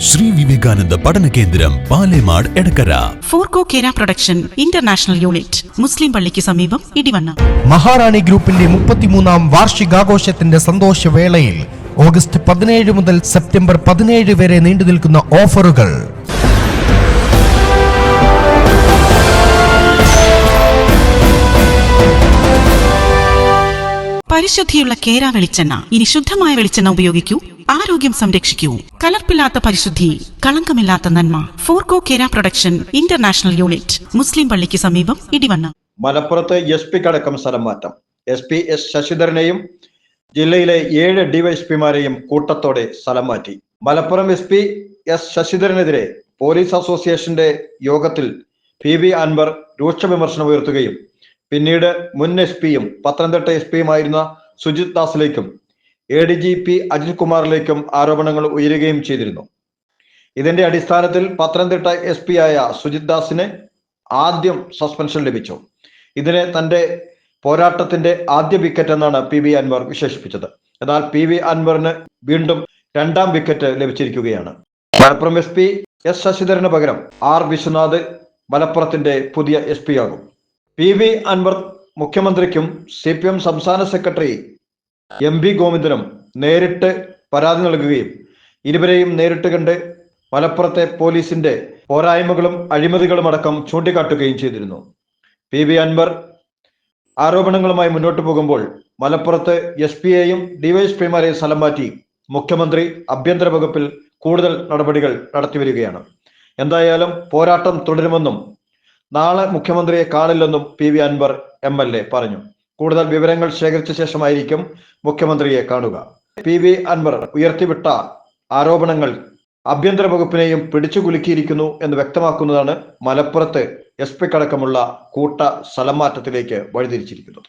Shri Vivekananda പഠന കേന്ദ്രം Palemad Edakkara. Forco Kera production international unit മുസ്ലിം പള്ളിക്ക് സമീപം ഇടിവണ്ണ. മഹാറാണി ഗ്രൂപ്പിന്റെ മുപ്പത്തിമൂന്നാം വാർഷികാഘോഷത്തിന്റെ സന്തോഷവേളയിൽ ഓഗസ്റ്റ് പതിനേഴ് മുതൽ സെപ്റ്റംബർ പതിനേഴ് വരെ നീണ്ടു നിൽക്കുന്ന ഓഫറുകൾ. പരിശുദ്ധിയുള്ള കേര വെളിച്ചെണ്ണ. ഇനി ശുദ്ധമായ വെളിച്ചെണ്ണ ഉപയോഗിക്കൂ. ആരോഗ്യം സംരക്ഷിക്കൂ. കലർപ്പില്ലാത്ത പരിശുദ്ധി കളങ്കമില്ലാത്ത നന്മ. Forco Kera production international unit മുസ്ലിം പള്ളിക്ക് സമീപം ഇടിവണ്ണ. മലപ്പുറത്ത് എസ് പിക്കടക്കം സ്ഥലം മാറ്റം. എസ് പി എസ് ശശിധരനെയും ജില്ലയിലെ ഏഴ് ഡിവൈഎസ്പിമാരെയും കൂട്ടത്തോടെ സ്ഥലം മാറ്റി. മലപ്പുറം എസ് പി എസ് ശശിധരനെതിരെ പോലീസ് അസോസിയേഷന്റെ യോഗത്തിൽ പി വി അൻവർ രൂക്ഷ വിമർശനം ഉയർത്തുകയും പിന്നീട് മുൻ എസ് പിയും പത്തനംതിട്ട എസ് പിയുമായിരുന്ന Sujith ദാസിലേക്കും A D G P Ajith കുമാറിലേക്കും ആരോപണങ്ങൾ ഉയരുകയും ചെയ്തിരുന്നു. ഇതിന്റെ അടിസ്ഥാനത്തിൽ പത്തനംതിട്ട എസ് പി ആയ സുജിത് ദാസിന് ആദ്യം സസ്പെൻഷൻ ലഭിച്ചു. ഇതിനെ തന്റെ പോരാട്ടത്തിന്റെ ആദ്യ വിക്കറ്റ് എന്നാണ് പി വി അൻവർ വിശേഷിപ്പിച്ചത്. എന്നാൽ പി വി അൻവറിന് വീണ്ടും രണ്ടാം വിക്കറ്റ് ലഭിച്ചിരിക്കുകയാണ്. മലപ്പുറം എസ് പി എസ് ശശിധരന് പകരം ആർ വിശ്വനാഥ് മലപ്പുറത്തിന്റെ പുതിയ എസ് പി ആകും. പി വി അൻവർ മുഖ്യമന്ത്രിക്കും സി പി എം സംസ്ഥാന സെക്രട്ടറി എം വി ഗോവിന്ദനും നേരിട്ട് പരാതി നൽകുകയും ഇരുവരെയും നേരിട്ട് കണ്ട് മലപ്പുറത്തെ പോലീസിന്റെ പോരായ്മകളും അഴിമതികളും അടക്കം ചൂണ്ടിക്കാട്ടുകയും ചെയ്തിരുന്നു. പി വി അൻവർ ആരോപണങ്ങളുമായി മുന്നോട്ട് പോകുമ്പോൾ മലപ്പുറത്ത് എസ് പി എയും ഡിവൈഎസ്പിമാരെയും സ്ഥലം മാറ്റി മുഖ്യമന്ത്രി ആഭ്യന്തര വകുപ്പിൽ കൂടുതൽ നടപടികൾ നടത്തിവരികയാണ് എന്തായാലും പോരാട്ടം തുടരുമെന്നും നാളെ മുഖ്യമന്ത്രിയെ കാണില്ലെന്നും P V Anvar M L A പറഞ്ഞു. കൂടുതൽ വിവരങ്ങൾ ശേഖരിച്ച ശേഷമായിരിക്കും മുഖ്യമന്ത്രിയെ കാണുക. പി വി അൻവർ ഉയർത്തിവിട്ട ആരോപണങ്ങൾ ആഭ്യന്തര വകുപ്പിനെയും പിടിച്ചു കുലുക്കിയിരിക്കുന്നു എന്ന് വ്യക്തമാക്കുന്നതാണ് മലപ്പുറത്ത് എസ് പിക്കടക്കമുള്ള കൂട്ട സ്ഥലം മാറ്റത്തിലേക്ക് വഴിതിരിച്ചിരിക്കുന്നത്.